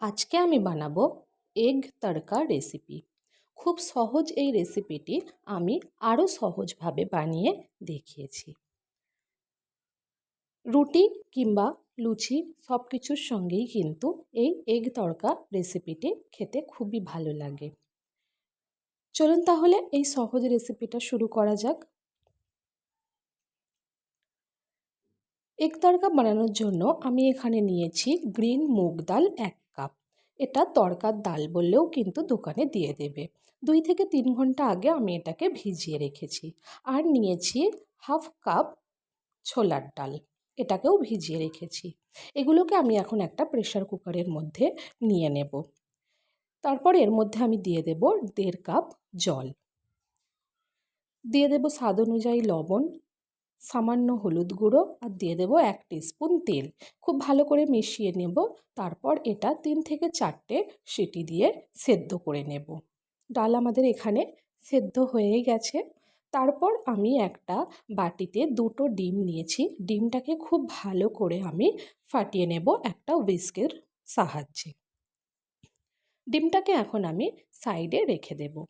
আজকে আমি বানাবো এগ তড়কা রেসিপি খুব সহজ এই রেসিপিটি আমি আরও সহজভাবে বানিয়ে দেখিয়েছি। রুটি কিংবা লুচি সব কিছুর সঙ্গেই কিন্তু এই এগ তড়কা রেসিপিটি খেতে খুবই ভালো লাগে। চলুন তাহলে এই সহজ রেসিপিটা শুরু করা যাক। এগ তড়কা বানানোর জন্য আমি এখানে নিয়েছি গ্রিন মুগ ডাল এক এটা তড়কার ডাল বললেও কিন্তু দোকানে দিয়ে দেবে। দুই থেকে তিন ঘণ্টা আগে আমি এটাকে ভিজিয়ে রেখেছি আর নিয়েছি হাফ কাপ ছোলার ডাল। এটাকেও ভিজিয়ে রেখেছি। এগুলোকে আমি এখন একটা প্রেশার কুকারের মধ্যে নিয়ে নেব। তারপর এর মধ্যে আমি দিয়ে দেব দেড় কাপ জল। দিয়ে দেব স্বাদ অনুযায়ী লবণ সামান্য হলুদ গুঁড়ো আর দিয়ে দেবো এক স্পুন তেল। খুব ভালো করে মিশিয়ে নেব, তারপর এটা তিন থেকে চারটে সিটি দিয়ে সেদ্ধ করে নেব। ডাল আমাদের এখানে সেদ্ধ হয়ে গেছে। তারপর আমি একটা বাটিতে দুটো ডিম নিয়েছি। ডিমটাকে খুব ভালো করে আমি ফাটিয়ে নেব একটা উইস্কের সাহায্যে। ডিমটাকে এখন আমি সাইডে রেখে দেবো।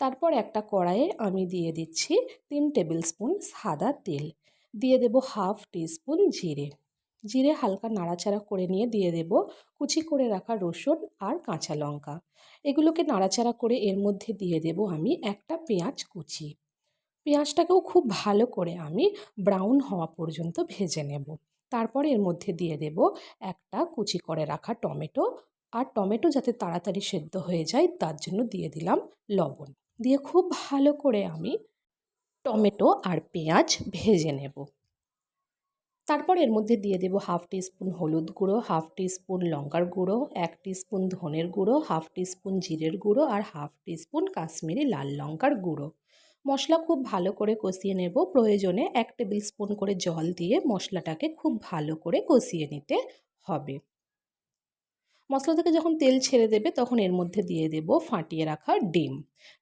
তারপর একটা কড়াইয়ে আমি দিয়ে দিচ্ছি তিন টেবিল স্পুন সাদা তেল। দিয়ে দেব হাফ টিস্পুন জিরে। জিরে হালকা নাড়াচাড়া করে নিয়ে দিয়ে দেব কুচি করে রাখা রসুন আর কাঁচা লঙ্কা। এগুলোকে নাড়াচাড়া করে এর মধ্যে দিয়ে দেব আমি একটা পেঁয়াজ কুচি। পেঁয়াজটাকেও খুব ভালো করে আমি ব্রাউন হওয়া পর্যন্ত ভেজে নেব। তারপর এর মধ্যে দিয়ে দেব একটা কুচি করে রাখা টমেটো। আর টমেটো যাতে তাড়াতাড়ি সেদ্ধ হয়ে যায়, তার জন্য দিয়ে দিলাম লবণ। দিয়ে খুব ভালো করে আমি টমেটো আর পেঁয়াজ ভেজে নেব। তারপর এর মধ্যে দিয়ে দেবো হাফ টিস্পুন হলুদ গুঁড়ো, হাফ টিস্পুন লঙ্কার গুঁড়ো, এক টিস্পুন ধনের গুঁড়ো, হাফ টিস্পুন জিরের গুঁড়ো আর হাফ টিস্পুন কাশ্মীরি লাল লঙ্কার গুঁড়ো। মশলা খুব ভালো করে কষিয়ে নেব। প্রয়োজনে এক টেবিল স্পুন করে জল দিয়ে মশলাটাকে খুব ভালো করে কষিয়ে নিতে হবে। মশলা থেকে যখন তেল ছেড়ে দেবে, তখন এর মধ্যে দিয়ে দেব, ফাটিয়ে রাখা ডিম।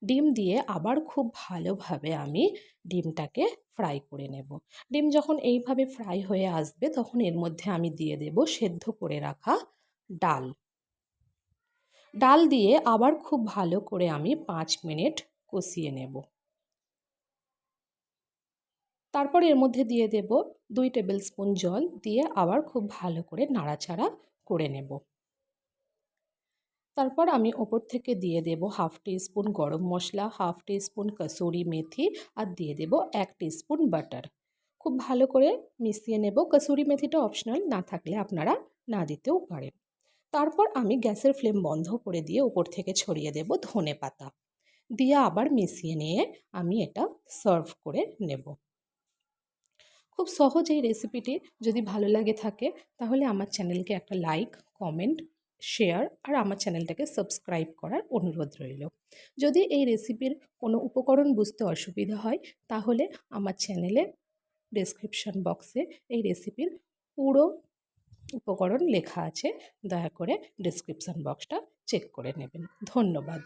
ডিম দিয়ে আবার খুব ভালোভাবে আমি ডিমটাকে ফ্রাই করে নেব। ডিম যখন এইভাবে ফ্রাই হয়ে আসবে, তখন এর মধ্যে আমি দিয়ে দেব সেদ্ধ করে রাখা ডাল। ডাল দিয়ে আবার খুব ভালো করে আমি পাঁচ মিনিট কষিয়ে নেব। তারপর এর মধ্যে দিয়ে দেব দুই টেবিল স্পুন জল, দিয়ে আবার খুব ভালো করে নাড়াচাড়া করে নেব। তারপর আমি ওপর থেকে দিয়ে দেব হাফ স্পুন গরম মশলা, হাফ স্পুন কসুরি মেথি আর দিয়ে দেব এক স্পুন বাটার। খুব ভালো করে মিশিয়ে নেব। কসুরি মেথিটা অপশনাল, না থাকলে আপনারা না দিতেও পারেন। তারপর আমি গ্যাসের ফ্লেম বন্ধ করে দিয়ে উপর থেকে ছড়িয়ে দেব ধনে পাতা। দিয়ে আবার মিশিয়ে নিয়ে আমি এটা সার্ভ করে নেব। খুব সহজ এই রেসিপিটি। যদি ভালো লাগে থাকে, তাহলে আমার চ্যানেলকে একটা লাইক, কমেন্ট শেয়ার আর আমার চ্যানেলটাকে সাবস্ক্রাইব করার অনুরোধ রইল। যদি এই রেসিপির কোনো উপকরণ বুঝতে অসুবিধা হয়, তাহলে আমার চ্যানেলে ডেসক্রিপশান বক্সে এই রেসিপির পুরো উপকরণ লেখা আছে, দয়া করে ডেসক্রিপশান বক্সটা চেক করে নেবেন। ধন্যবাদ।